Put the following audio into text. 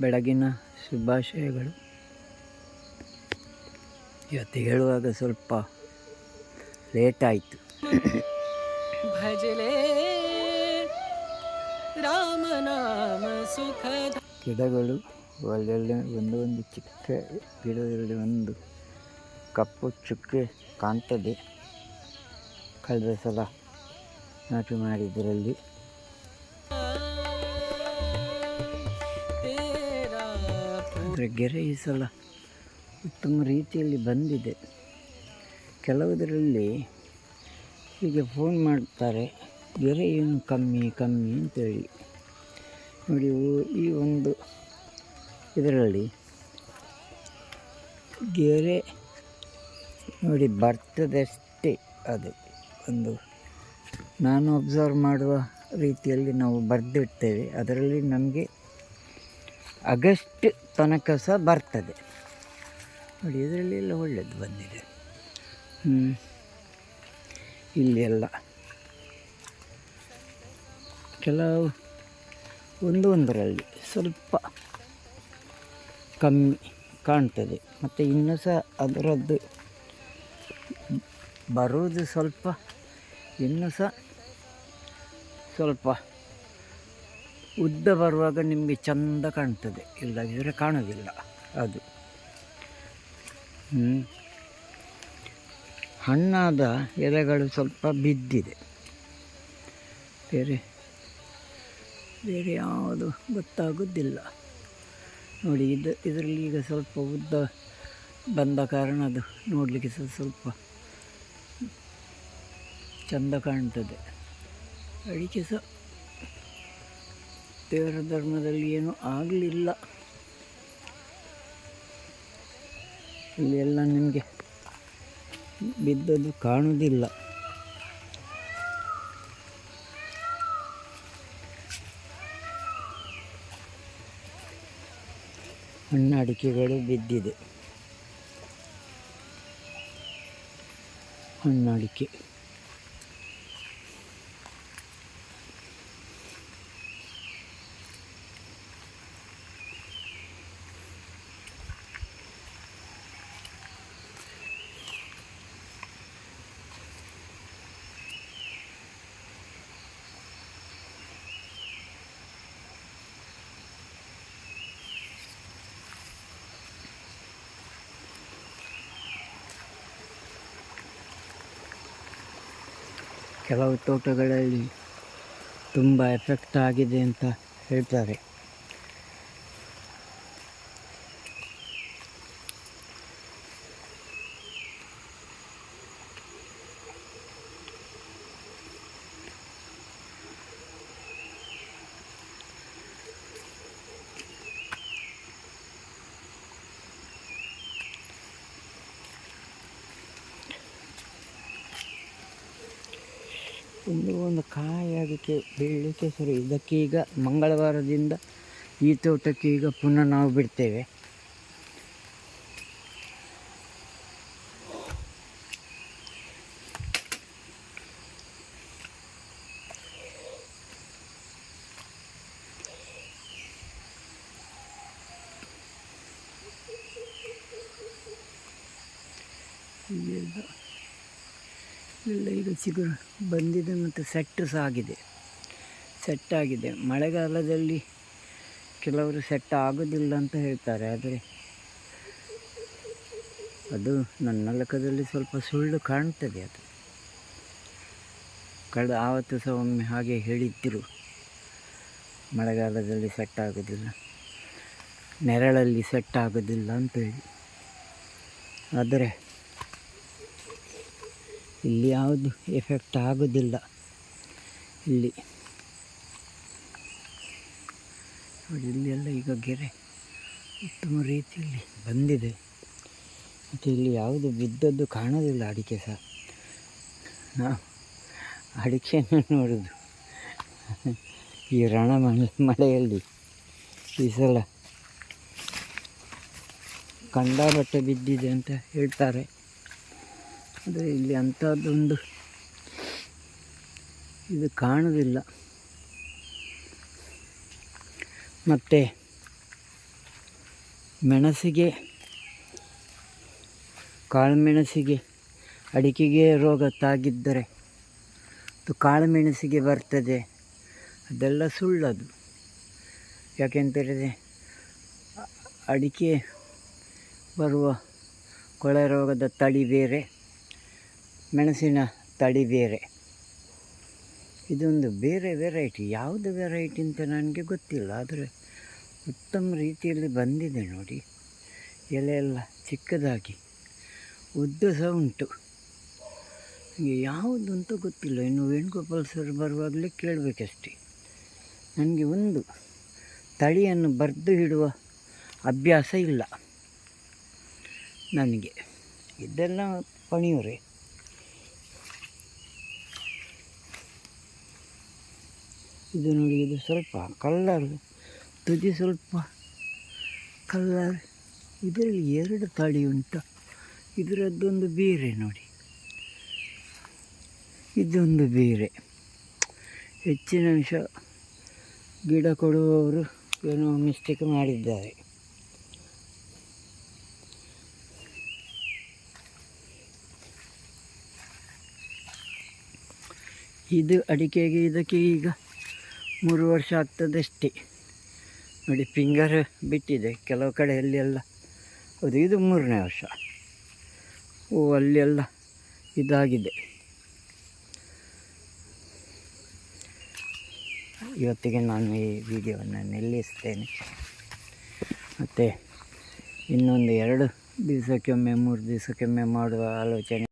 ಬೆಳಗಿನ ಶುಭಾಶಯಗಳು. ಇವತ್ತು ಹೇಳುವಾಗ ಸ್ವಲ್ಪ ಲೇಟ್ ಆಯಿತು. ಭಜಲೆ ರಾಮನಾಮ ಸುಖದ ಗಿಡಗಳು ಒಳ್ಳೆ ಒಂದು ಒಂದು ಚಿಕ್ಕ ಗಿಡದಲ್ಲಿ ಒಂದು ಕಪ್ಪು ಚುಕ್ಕೆ ಕಾಣ್ತದೆ. ಕಳೆದ ಸಲ ನಾಟಿ ಮಾಡಿದ್ದರಲ್ಲಿ ಆದರೆ ಗೆರೆ ಈ ಸಲ ಉತ್ತಮ ರೀತಿಯಲ್ಲಿ ಬಂದಿದೆ. ಕೆಲವುದರಲ್ಲಿ ಹೀಗೆ ಫೋನ್ ಮಾಡ್ತಾರೆ, ಗೆರೆ ಏನು ಕಮ್ಮಿ ಕಮ್ಮಿ ಅಂತೇಳಿ. ನೋಡಿ ಈ ಒಂದು ಇದರಲ್ಲಿ ಗೆರೆ ನೋಡಿ ಬರ್ತದಷ್ಟೇ ಅದು. ಒಂದು ನಾನು ಅಬ್ಸರ್ವ್ ಮಾಡುವ ರೀತಿಯಲ್ಲಿ ನಾವು ಬರೆದಿಡ್ತೇವೆ ಅದರಲ್ಲಿ ನಮಗೆ ಆಗಸ್ಟ್ ತನಕ ಸಹ ಬರ್ತದೆ. ನೋಡಿ, ಇದರಲ್ಲಿ ಎಲ್ಲ ಒಳ್ಳೆಯದು ಬಂದಿದೆ. ಇಲ್ಲಿ ಎಲ್ಲ. ಕೆಲವು ಒಂದು ಒಂದರಲ್ಲಿ ಸ್ವಲ್ಪ ಕಮ್ಮಿ ಕಾಣ್ತದೆ. ಮತ್ತು ಇನ್ನೂ ಸಹ ಅದರದ್ದು ಬರುವುದು ಸ್ವಲ್ಪ, ಇನ್ನೂ ಸಹ ಸ್ವಲ್ಪ ಉದ್ದ ಬರುವಾಗ ನಿಮಗೆ ಚಂದ ಕಾಣ್ತದೆ. ಇಲ್ಲದಿದ್ದರೆ ಕಾಣೋದಿಲ್ಲ ಅದು. ಹಣ್ಣಾದ ಎಲೆಗಳು ಸ್ವಲ್ಪ ಬಿದ್ದಿದೆ. ಬೇರೆ ಬೇರೆ ಯಾವುದು ಗೊತ್ತಾಗೋದಿಲ್ಲ. ನೋಡಿ, ಇದು, ಇದರಲ್ಲಿ ಈಗ ಸ್ವಲ್ಪ ಉದ್ದ ಬಂದ ಕಾರಣ ಅದು ನೋಡಲಿಕ್ಕೆ ಸಹ ಸ್ವಲ್ಪ ಚಂದ ಕಾಣ್ತದೆ. ಅಡಿಕೆ ಸಹ ದೇವರ ಧರ್ಮದಲ್ಲಿ ಏನೂ ಆಗಲಿಲ್ಲ. ಇಲ್ಲಿ ಎಲ್ಲ ನಿಮಗೆ ಬಿದ್ದದ್ದು ಕಾಣುವುದಿಲ್ಲ ಹಣ್ಣು ಅಡಿಕೆಗಳು ಬಿದ್ದಿದೆ. ಹಣ್ಣು ಕೆಲವು ತೋಟಗಳಲ್ಲಿ ತುಂಬ ಎಫೆಕ್ಟ್ ಆಗಿದೆ ಅಂತ ಹೇಳ್ತಾರೆ. ಒಂದು ಒಂದು ಕಾಯಿ ಅದಕ್ಕೆ ಬೀಳಲಿಕ್ಕೆ ಸರಿ ಇದಕ್ಕೆ ಈಗ ಮಂಗಳವಾರದಿಂದ ಈ ತೋಟಕ್ಕೆ ಈಗ ಪುನಃ ನಾವು ಬಿಡ್ತೇವೆ. ಇಲ್ಲೆಲ್ಲ ಎಲ್ಲ ಈಗ ಚಿಗುರು ಬಂದಿದೆ ಮತ್ತು ಸೆಟ್ ಸಹ ಆಗಿದೆ. ಸೆಟ್ ಆಗಿದೆ. ಮಳೆಗಾಲದಲ್ಲಿ ಕೆಲವರು ಸೆಟ್ ಆಗೋದಿಲ್ಲ ಅಂತ ಹೇಳ್ತಾರೆ, ಆದರೆ ಅದು ನನ್ನ ಲೆಕ್ಕದಲ್ಲಿ ಸ್ವಲ್ಪ ಸುಳ್ಳು ಕಾಣ್ತದೆ ಅದು. ಕಳೆದ ಆವತ್ತು ಸಹ ಒಮ್ಮೆ ಹಾಗೆ ಹೇಳಿದ್ದರು ಮಳೆಗಾಲದಲ್ಲಿ ಸೆಟ್ ಆಗೋದಿಲ್ಲ. ನೆರಳಲ್ಲಿ ಸೆಟ್ ಆಗೋದಿಲ್ಲ ಅಂತೇಳಿ ಆದರೆ ಇಲ್ಲಿ ಯಾವುದು ಎಫೆಕ್ಟ್ ಆಗೋದಿಲ್ಲ. ಇಲ್ಲಿ. ಇಲ್ಲಿ ಎಲ್ಲ ಈಗ ಗೆರೆ ಉತ್ತಮ ರೀತಿಯಲ್ಲಿ ಬಂದಿದೆ. ಮತ್ತು ಇಲ್ಲಿ ಯಾವುದು ಬಿದ್ದದ್ದು ಕಾಣೋದಿಲ್ಲ ಅಡಿಕೆ ಸಹ. ನಾವು ಅಡಿಕೆಯನ್ನು ನೋಡೋದು. ಈ ರಣ ಮಳೆ ಮಳೆಯಲ್ಲಿ ಈ ಸಲ ಕಂಡಾಬಟ್ಟೆ ಬಿದ್ದಿದೆ ಅಂತ ಹೇಳ್ತಾರೆ. ಆದರೆ ಇಲ್ಲಿ ಅಂಥದ್ದೊಂದು ಇದು ಕಾಣೋದಿಲ್ಲ. ಮತ್ತು ಮೆಣಸಿಗೆ, ಕಾಳುಮೆಣಸಿಗೆ ಅಡಿಕೆಗೆ ರೋಗ ತಾಗಿದ್ದರೆ ಅದು ಕಾಳುಮೆಣಸಿಗೆ ಬರ್ತದೆ. ಅದೆಲ್ಲ ಸುಳ್ಳದು. ಯಾಕೆಂತೇಳಿದರೆ ಅಡಿಕೆ ಬರುವ ಕೊಳೆ ರೋಗದ ತಳಿ ಬೇರೆ. ಮೆಣಸಿನ ತಳಿ ಬೇರೆ. ಇದೊಂದು ಬೇರೆ ವೆರೈಟಿ ಯಾವುದು ವೆರೈಟಿ ಅಂತ ನನಗೆ ಗೊತ್ತಿಲ್ಲ, ಆದರೆ ಉತ್ತಮ ರೀತಿಯಲ್ಲಿ ಬಂದಿದೆ ನೋಡಿ. ಎಲೆ ಎಲ್ಲ ಚಿಕ್ಕದಾಗಿ ಉದ್ದ ಸಹ ಉಂಟು. ನನಗೆ ಯಾವುದು ಅಂತ ಗೊತ್ತಿಲ್ಲ. ಇನ್ನು ವೇಣುಗೋಪಾಲ್ ಸರ್ ಬರುವಾಗಲೇ ಕೇಳಬೇಕಷ್ಟೆ. ನನಗೆ ಒಂದು ತಳಿಯನ್ನು ಬರೆದು ಇಡುವ ಅಭ್ಯಾಸ ಇಲ್ಲ. ನನಗೆ. ಇದೆಲ್ಲ ಪಣಿಯೂರೇ ಇದು ನೋಡಿ, ಇದು ಸ್ವಲ್ಪ ಕಲ್ಲರ್, ತುದಿ ಸ್ವಲ್ಪ ಕಲ್ಲರ್. ಇದರಲ್ಲಿ ಎರಡು ತಳಿ ಉಂಟು. ಇದರದ್ದೊಂದು ಬೇರೆ ನೋಡಿ. ಇದೊಂದು ಬೇರೆ. ಹೆಚ್ಚಿನ ಅಂಶ ಗಿಡ ಕೊಡುವವರು ಏನೋ ಮಿಸ್ಟೇಕ್ ಮಾಡಿದ್ದಾರೆ. ಇದು ಅಡಿಕೆಗೆ ಇದಕ್ಕೆ ಈಗ ಮೂರು ವರ್ಷ ಆಗ್ತದಷ್ಟೇ. ನೋಡಿ ಫಿಂಗರ್ ಬಿಟ್ಟಿದೆ ಕೆಲವು ಕಡೆಯಲ್ಲಿ ಎಲ್ಲ ಹೌದು ಇದು ಮೂರನೇ ವರ್ಷ. ಓ, ಅಲ್ಲೆಲ್ಲ ಇದಾಗಿದೆ. ಇವತ್ತಿಗೆ ನಾನು ಈ ವಿಡಿಯೋವನ್ನು ನಿಲ್ಲಿಸ್ತೇನೆ. ಮತ್ತು ಇನ್ನೊಂದು ಎರಡು ದಿವಸಕ್ಕೊಮ್ಮೆ, ಮೂರು ದಿವಸಕ್ಕೊಮ್ಮೆ ಮಾಡುವ ಆಲೋಚನೆ.